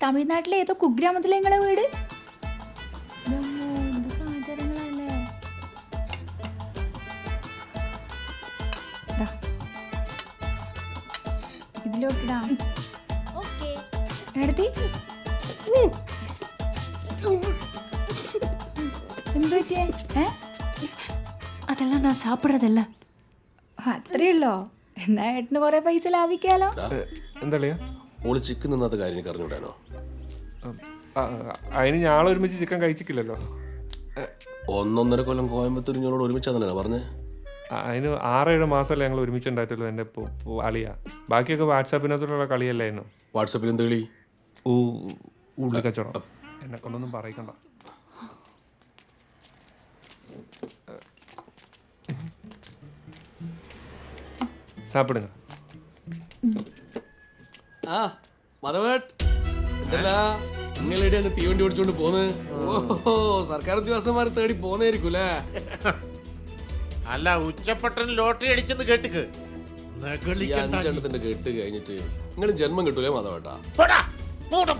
തമിഴ്നാട്ടിലെ ഏതോ കുഗ്രാമത്തിലെ നിങ്ങളെ വീട് ഇതമ്മോ, എന്തൊക്കെ ആചാരങ്ങളല്ലേ ദാ. ഇതിലോട്ടിടാ ഓക്കേ എടുത്തി എന്ത് പറ്റിയേ ഏ அதெல்லாம் நான் சாப்பிட்றதில்ல അത്രേ ഉള്ളോ എന്നാ ഏട്ടന് കുറെ പൈസ ലാഭിക്കാലോ എന്താ കളിയാ ഓള് ചിക്കൻ നിന്നാത്ത കാര്യം എനിക്ക് അറിഞ്ഞൂടാനോ അതിന് ഞാൻ ഒരുമിച്ച് ചിക്കൻ കഴിച്ചിട്ടില്ലല്ലോ. ഒന്നൊന്നര കൊല്ലം കോയമ്പത്തൂർ ഞങ്ങളോട് ഒരുമിച്ച് തന്നെയാണ് പറഞ്ഞേ അതിന് ആറേഴ് മാസമല്ലേ ഞങ്ങൾ ഒരുമിച്ച് ഉണ്ടായിട്ടുള്ളൂ എന്റെ അളിയാ. ബാക്കിയൊക്കെ വാട്സാപ്പിനകത്തുള്ള കളിയല്ലായിരുന്നു? വാട്സാപ്പിൽ എന്ത് കളി? ഊ ഉള്ളി കച്ചവടം. എന്നെ കൊണ്ടൊന്നും പറയിക്കണ്ട. സാപ്പിടുങ്ങ. ആ മതവേട്ട് എന്തല്ല നിങ്ങളെവിടെ അങ്ങ് തീവണ്ടി ഓടിച്ചോണ്ട് പോന്ന്? ഓ സർക്കാർ ഉദ്യോഗസ്ഥന്മാർ തേടി പോന്നേരിക്കൂലേ അല്ലേ? അല്ല ഉച്ചപ്പെട്ടൻ ലോട്ടറി അടിച്ചെന്ന് കേട്ടുക്ക്. അഞ്ചെണ്ണത്തിന്റെ കെട്ട് കഴിഞ്ഞിട്ട് നിങ്ങൾ ജന്മം കിട്ടൂലേ മതവേട്ടാ പോടാ, പോടും.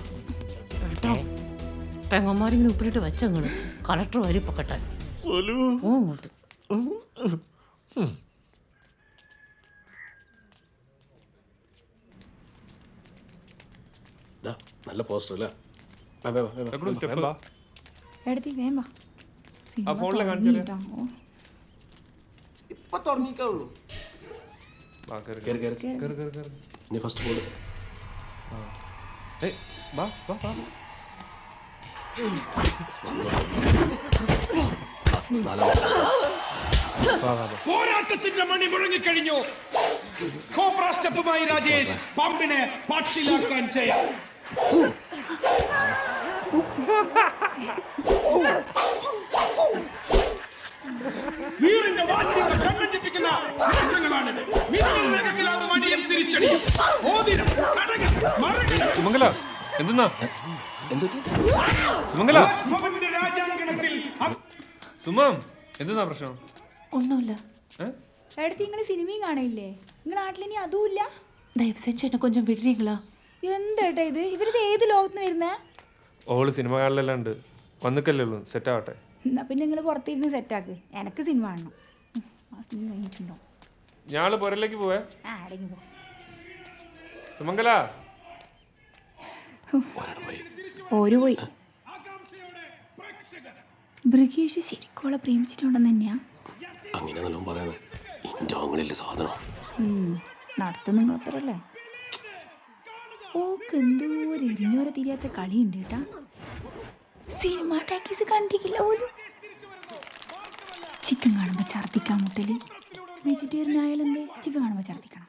പെങ്ങന്മാരിങ്ങനെ ഉപ്പിലിട്ട് വെച്ചങ്ങൾ കളക്ടർ വരി പൊക്കട്ടെ ഓ ഇങ്ങോട്ട് നല്ല പോസ്റ്റർ അല്ലേ. എടുത്തി വേം വാ. ആ ഫോണിൽ കാണിച്ചാലേ? വാ, കേറ്, കേറ്, കേറ്. കേറ്, കേറ്, കേറ്. നീ ഫസ്റ്റ് വാ. പോരാട്ടത്തിന്റെ മണി മുഴങ്ങിക്കഴിഞ്ഞു. കോബ്ര സ്റ്റെപ്പുമായി രാജേഷ് പമ്പിനെ പാട്ടിലാക്കാൻ ചെയ്യാം. വീറിന്റെ വാശിയുടെ കണ്ണഞ്ചിപ്പിക്കുന്ന നിമിഷങ്ങളാണിത് മിന്നൽ വേഗത്തിലാവും അടിയും തിരിച്ചടിയും. ഓതിരം കടകം മറകിടം. സുമംഗല എന്തെന്നാ? സുമംഗല. രാജാങ്കണത്തിൽ സുമം എന്തെന്നാ പ്രശ്നം? ഒന്നുമില്ല. ഏടത്തി നിങ്ങൾ സിനിമയും കാണില്ലേ നിങ്ങൾ നാട്ടിലിനി അതുമില്ല? ദയവസെഞ്ച് എന്നെ കൊഞ്ചം വിടുന്നീങ്ങളാ എന്തേട്ടാ ഇത്? ഇവരിത് ഏത് ലോകത്തുനിന്ന് വരുന്നേ? ഓൾ സിനിമ കാണലെല്ലാം ഉണ്ട്. വന്നിക്കല്ലേ ഉള്ളൂ. സെറ്റ് ആവട്ടെ. എന്നാ പിന്നെ നിങ്ങൾ പുറത്തിരുന്ന് സെറ്റാക്ക് എനക്ക് സിനിമ കാണണം. ആ സിനിമ കഴിഞ്ഞിട്ടുണ്ടോ? ഞാൾ പുരലേക്ക് പോവേ. ആ അടങ്ങി പോ. സുമംഗല. ഓര് പോയി. ബ്രിഗേഷ് ശരിക്കോളെ പ്രേമിച്ചിട്ടുണ്ടെന്ന് തന്നെയാ അങ്ങനെ നല്ലോണം പറയുന്നത് ഇന്റെ അങ്ങനെയല്ലേ സാധനം. നടത്തുന്ന നിങ്ങളപ്പറല്ലേ ഓക്ക് എന്തോ ഒരു എരിഞ്ഞോരെ തിരിയാത്ത കളിയുണ്ട് കേട്ടാ? സിനിമ ടാക്കീസ് കണ്ടിട്ടില്ല പോലും. ചിക്കൻ കാണുമ്പോ ഛർദിക്കാൻ മുട്ടൽ. വെജിറ്റേറിയൻ ആയാലെന്തേ ചിക്കൻ കാണുമ്പോ ഛർദിക്കണം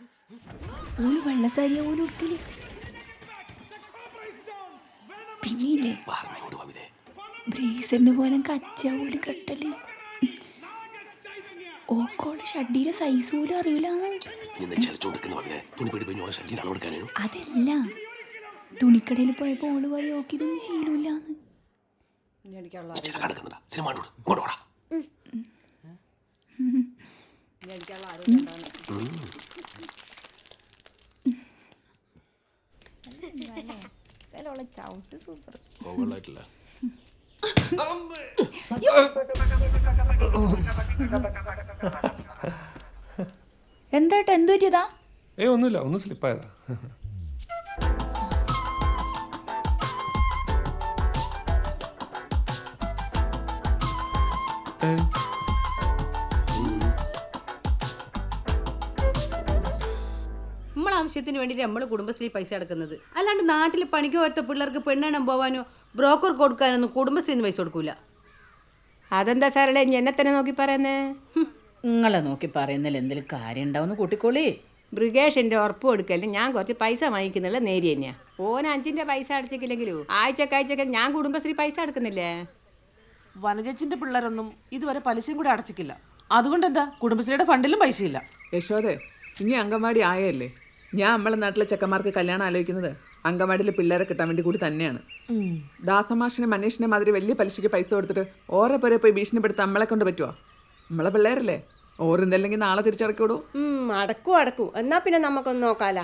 ഓൽ വെള്ളസാരിയ പോലും ഉടുക്കൽ. വമിതേ ബ്രേസറിന് പോലെ കച്ച പോലും കെട്ടൽ. ഓക്കോൾ ഷഡ്ഡിയുടെ സൈസ് പോലും അറിയില്ല അതല്ല. തുണിക്കടയിൽ പോയപ്പോ ഓൾ പറയും ഓക്ക് ഇതൊന്നും ശീലമില്ലാന്ന്. ഇങ്ങോട്ട് ഓടാ ചവിട്ട് സൂപ്പർ. എന്തായിട്ട് എന്ത് പറ്റിയതാ? ഏ ഒന്നുമില്ല ഒന്ന് സ്ലിപ്പായതാ നമ്മളെ ആവശ്യത്തിന് വേണ്ടിയിട്ട് നമ്മൾ കുടുംബശ്രീ പൈസ അടക്കുന്നത്. അല്ലാണ്ട് നാട്ടിൽ പണിക്ക് പോലത്തെ പിള്ളേർക്ക് പെണ്ണെണ്ണം പോവാനോ ബ്രോക്കർ കൊടുക്കാനൊന്നും കുടുംബശ്രീ പൈസ കൊടുക്കൂല. അതെന്താ സാറല്ലേ എന്നെ തന്നെ നോക്കി പറയുന്നേ? നിങ്ങളെ നോക്കി പറയുന്നതിൽ എന്തെങ്കിലും കാര്യം ഉണ്ടാവുന്നു കൂട്ടിക്കോളി. ബ്രിഗേഷിന്റെ ഉറപ്പ് കൊടുക്കല്ലേ ഞാൻ കുറച്ച് പൈസ വാങ്ങിക്കുന്നുള്ള നേരി തന്നെയാ. ഓൻ അഞ്ചിന്റെ പൈസ അടച്ചിട്ടില്ലെങ്കിലും ആഴ്ചക്കാഴ്ചക്ക് ആഴ്ചക്ക് ഞാൻ കുടുംബശ്രീ പൈസ അടക്കുന്നില്ലേ? വനജച്ചിന്റെ പിള്ളേരൊന്നും ഇതുവരെ പലിശയും കൂടെ അടച്ചിക്കില്ല അതുകൊണ്ട് എന്താ കുടുംബശ്രീയുടെ ഫണ്ടിലും പൈസയില്ല. യശോദേ ഇനി അങ്കമാടി ആയല്ലേ? ഞാൻ നമ്മളെ നാട്ടിലെ ചെക്കന്മാർക്ക് കല്യാണം ആലോചിക്കുന്നത് അങ്കമാടിയിലെ പിള്ളേരെ കിട്ടാൻ വേണ്ടി കൂടി തന്നെയാണ്. ദാസമാഷിനെ മനീഷിനെ മാതിരി വലിയ പലിശയ്ക്ക് പൈസ കൊടുത്തിട്ട് ഓരോ പേരെ പോയി ഭീഷണിപ്പെടുത്താൻ നമ്മളെ കൊണ്ട് പറ്റുമോ നമ്മളെ പിള്ളേരല്ലേ? ഓരോന്നല്ലെങ്കിൽ നാളെ തിരിച്ചടക്കൂടൂ അടക്കൂ അടക്കും അടക്കും. എന്നാ പിന്നെ നമുക്കൊന്ന് നോക്കാല.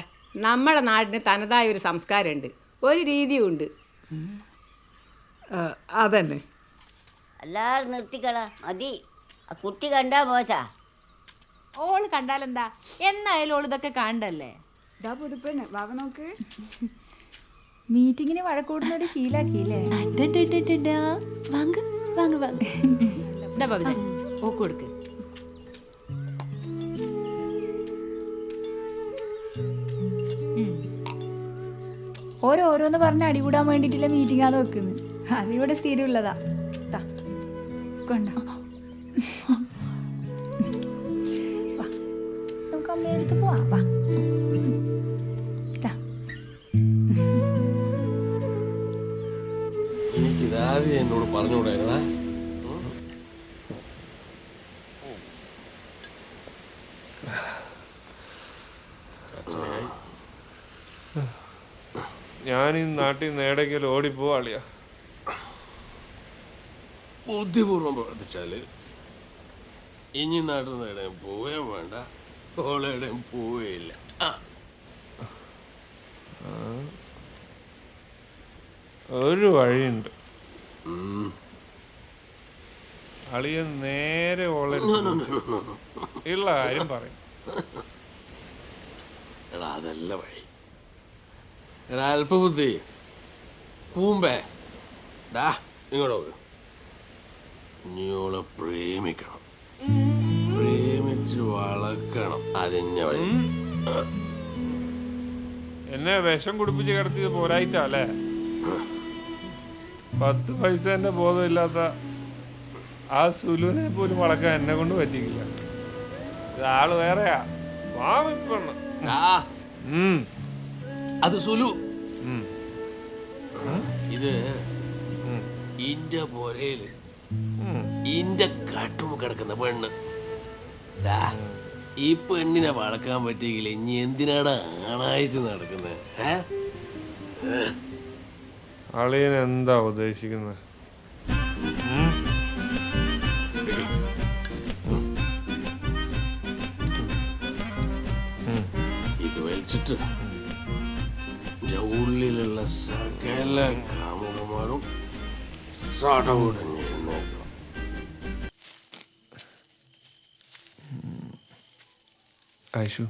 നമ്മളെ നാടിന് തനതായ ഒരു സംസ്കാരമുണ്ട്. ഒരു രീതിയുണ്ട്. അതന്നെ. എല്ലാരും നിർത്തിക്കള മതി. ആ കുട്ടി കണ്ടാ മോശാ. ഓൾ കണ്ടാലെന്താ? എന്നായാലും ഓൾ ഇതൊക്കെ കണ്ടല്ലേ ഇതാ പുതുപ്പന്നെ വാവ നോക്ക്. മീറ്റിങ്ങിന് വഴക്കൂടുന്നത് ശീലാക്കിയില്ലേ? വാങ്ങ് വാങ്ങ് വാങ്ങ്. എന്താ ബബിത ഓക്ക് കൊടുക്ക്. ഓരോരോന്ന് പറഞ്ഞ് അടികൂടാൻ വേണ്ടിട്ടില്ല മീറ്റിംഗ് ആണ് വെക്കുന്നത് അതിവിടെ സ്ഥിരമുള്ളതാ. കൊണ്ടോ വാ. നമുക്ക് അമ്മയുടെ അടുത്ത് പോവാം. വാ. എന്നോട് പറഞ്ഞുകൂടായിരുന്നാ ഞാൻ ഈ നാട്ടിൽ നിന്ന് എവിടേക്കെങ്കിലും ഓടിപ്പോ അളിയാ പ്രവർത്തിച്ചാൽ പ്രവർത്തിച്ചാൽ ഇനി നാട്ടിൽ നിന്ന് എവിടെയും പോവുകയും വേണ്ട. ഓളെവിടെയും പോവേ ആ. ഒരു വഴിയുണ്ട്. അളിയൻ നേരെ ഓളെ ഉള്ള കാര്യം പറയും. എടാ അതല്ല വഴി. എടാ അല്പബുദ്ധി. കൂമ്പേ. ഡാ ഇങ്ങോട്ട് നോക്ക് നീ പ്രേമിക്കണം. പ്രേമിച്ച് വളക്കണം അതിഞ്ഞ വഴി. എന്നെ വിഷം കുടിപ്പിച്ച് കിടത്തിയത് പോരായിട്ടല്ലേ പത്ത് പൈസ എന്റെ ബോധമില്ലാത്ത ആ സുലുവിനെ പോലും വളക്കാൻ എന്നെ കൊണ്ട് പറ്റിക്കില്ല ഇതാൾ ആൾ വേറെയാ. ഉം. അത് സുലു. ഇത് ഇന്റെ പോരയിൽ. ഇന്റെ കാട്ടുമ്പ് കിടക്കുന്ന പെണ്ണ്. ഡാ ഈ പെണ്ണിനെ വളക്കാൻ പറ്റിയെങ്കിൽ ഇനി എന്തിനാടാ ആണായിട്ട് നടക്കുന്നത് അളിയൻ എന്താ ഉദ്ദേശിക്കുന്നത്. ഇത് വലിച്ചിട്ട് ഉള്ളിലുള്ള സകല കാമുകന്മാരും ഐഷു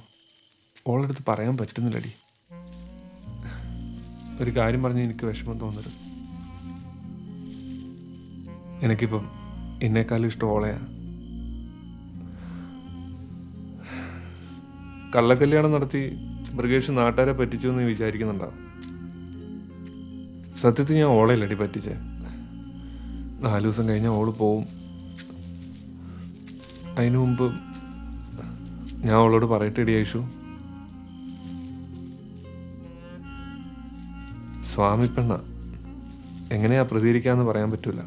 ഓളടുത്ത് പറയാൻ പറ്റുന്നില്ലടി. ഒരു കാര്യം പറഞ്ഞ് എനിക്ക് വിഷമം തോന്നരുത്. എനിക്കിപ്പം എന്നെക്കാളും ഇഷ്ടം ഓളയാ. കള്ളക്കല്യാണം നടത്തി മൃഗേഷ് നാട്ടുകാരെ പറ്റിച്ചു എന്ന് വിചാരിക്കുന്നുണ്ടാവും സത്യത്തിൽ ഞാൻ ഓളയില്ലടി പറ്റിച്ചേ. നാല് ദിവസം കഴിഞ്ഞാൽ ഓൾ പോവും. അതിനു മുമ്പ് ഞാൻ അവളോട് പറയട്ടെ ഇടി യേശു. സ്വാമി പെണ്ണ എങ്ങനെയാ പ്രതികരിക്കാന്ന് പറയാൻ പറ്റൂല.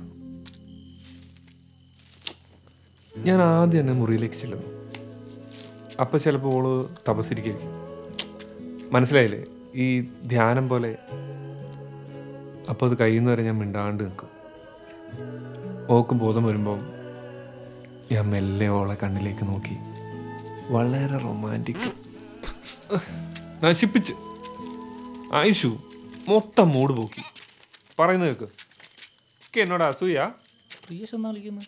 ഞാൻ ആദ്യം എന്നെ മുറിയിലേക്ക് ചെല്ലുന്നു. അപ്പൊ ചിലപ്പോൾ ഓൾ തപസ്സിരിക്കും. മനസ്സിലായില്ലേ? ഈ ധ്യാനം പോലെ. അപ്പോൾ അത് കഴിയുന്നവരെ ഞാൻ മിണ്ടാണ്ട് നിൽക്കും. ഓക്കും ബോധം വരുമ്പോൾ ഞാൻ മെല്ലെ ഓളെ കണ്ണിലേക്ക് നോക്കി. വളരെ റൊമാന്റിക് നശിപ്പിച്ച്. ആയിഷു മൊത്തം മൂട് പോക്കി. പറയുന്നത് കേക്ക്. ഒക്കെ എന്നോട് അസൂയ? പ്രിയസ് എന്നാ വിളിക്കുന്നു?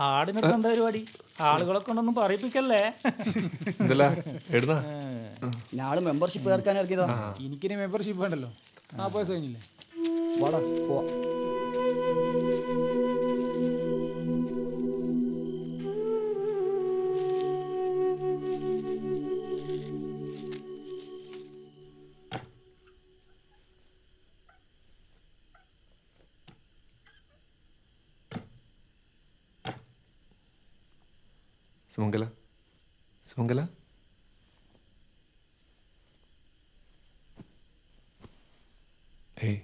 ആടിനൊക്കെ എന്താ പരിപാടി? ആളുകളെ കൊണ്ടൊന്നും പറയിപ്പിക്കല്ലേ? ഞാൾ മെമ്പർഷിപ്പ് ചേർക്കാൻ ഇറക്കിയതാ. എനിക്കിനി മെമ്പർഷിപ്പ് വേണ്ടല്ലോ. ആ പൈസ കഴിഞ്ഞില്ലേ? വാടാ പോവാ. സുമംഗല സുമംഗല ഏയ്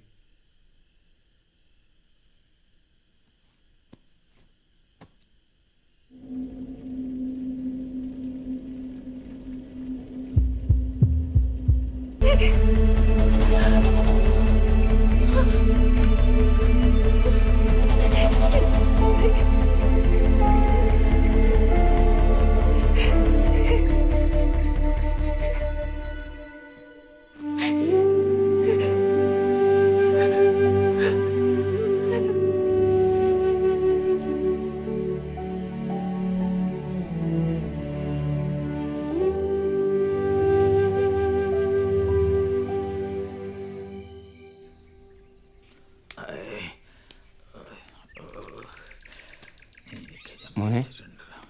മോനെ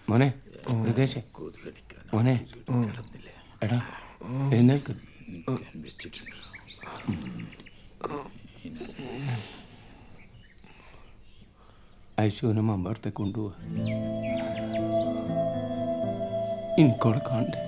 മോനെ മൃഗേഷേ മോനെ. എടാ എഴുന്നേൽക്ക്. ഐശുവിനും അമ്പാടത്തെ കൊണ്ടുപോവാ. എനിക്കോടെ കാണണ്ടേ?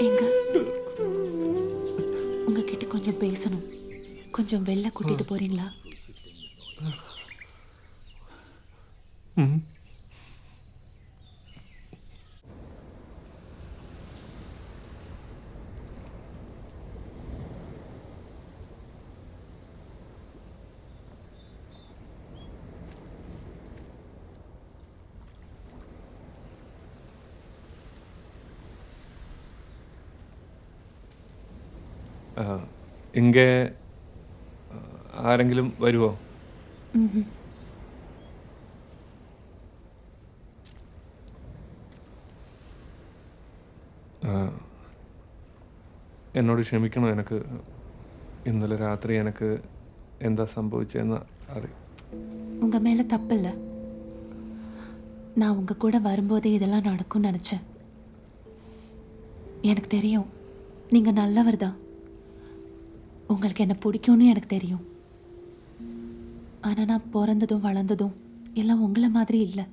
எங்க உங்ககிட்ட கொஞ்சம் பேசணும் கொஞ்சம் வெளில கூட்டிட்டு போறீங்களா ഇങ്ങേ ആരെങ്കിലും വരുമോ എന്നോട് ക്ഷമിക്കണം എനിക്ക് ഇന്നലെ രാത്രി എനിക്ക് എന്താ സംഭവിച്ചതെന്ന് അറിയും உங்க மேல தப்பில்ல நான் உங்க கூட வரும்போதே இதெல்லாம் நடக்கும்னு நினச்சேன் எனக்கு தெரியும் நீங்க நல்லவர் தான் உங்களுக்கு என்ன பிடிக்கும்னு எனக்கு தெரியும். ஆனால் நான் பிறந்ததும் வளர்ந்ததும் எல்லாம் உங்களை மாதிரி இல்லை.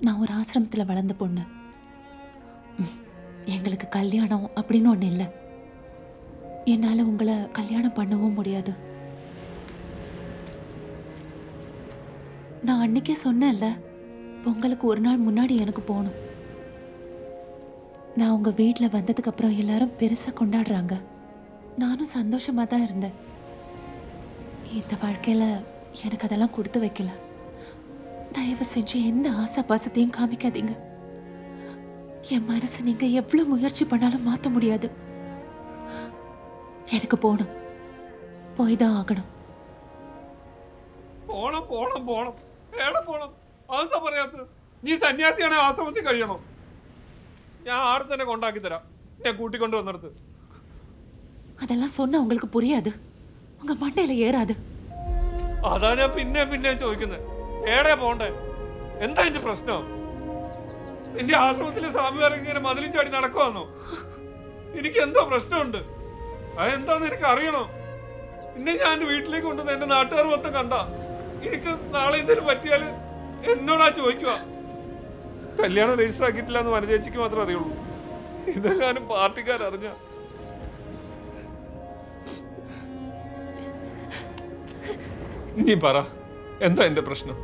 நான் ஒரு ஆசிரமத்தில் வளர்ந்த பொண்ணு. ம், எங்களுக்கு கல்யாணம் அப்படின்னு ஒன்று இல்லை. என்னால் உங்களை கல்யாணம் பண்ணவும் முடியாது. நான் அன்னைக்கே சொன்னேன்ல பொங்கலுக்கு ஒரு நாள் முன்னாடி எனக்கு போகணும். நான் உங்கள் வீட்டில் வந்ததுக்கப்புறம் எல்லாரும் பெருசாக கொண்டாடுறாங்க. நானும் சந்தோஷமா தான் இருந்தேன் இந்த வாழ்க்கையில எனக்கு அதெல்லாம் கொடுத்து வைக்கல தயவு செஞ்சு எந்த ஆசை பாசத்தையும் காமிக்காதீங்க என் மனசை நீங்க எவ்வளவு முயற்சி பண்ணாலும் மாத்த முடியாது எனக்கு போகணும் போய் தான் ஆகணும் പോണം പോണം പോണം എവിടെ പോണം അതെന്താ പറയാത്തത് നീ സന്യാസിയാണെ ആശ്രമത്തിൽ കഴിയണം ഞാൻ ആടെ തന്നെ കൊണ്ടാക്കി തരാം ഞാൻ കൂട്ടിക്കൊണ്ട് വന്നിടത്ത് அதெல்லாம் சொன்னா உங்களுக்கு புரியாது உங்க மண்டையில ஏறாது അതാ ഞാൻ പിന്നെ പിന്നെ ചോദിക്കുന്നത് ഏടെ പോണ്ടേ എന്താ എന്റെ പ്രശ്നം നിന്റെ ആശ്രമത്തിലെ സ്വാമിമാരൊക്കെ ഇങ്ങനെ മതിലും ചാടി നടക്കുവാന്നോ എനിക്ക് എന്തോ പ്രശ്നമുണ്ട് അതെന്താന്ന് എനിക്ക് അറിയണോ നിന്നെ ഞാൻ എന്റെ വീട്ടിലേക്ക് കൊണ്ടുവന്ന് എന്റെ നാട്ടുകാർ മൊത്തം കണ്ട എനിക്ക് നാളെ എന്തെങ്കിലും പറ്റിയാൽ എന്നോടാ ചോദിക്കുക കല്യാണം രജിസ്റ്റർ ആക്കിയിട്ടില്ല എന്ന് വനചേച്ചിക്ക് മാത്രമേ അറിയുള്ളൂ ഇതെങ്ങാനും പാർട്ടിക്കാരറിഞ്ഞ നീ പറ. എന്താ എന്റെ പ്രശ്നം?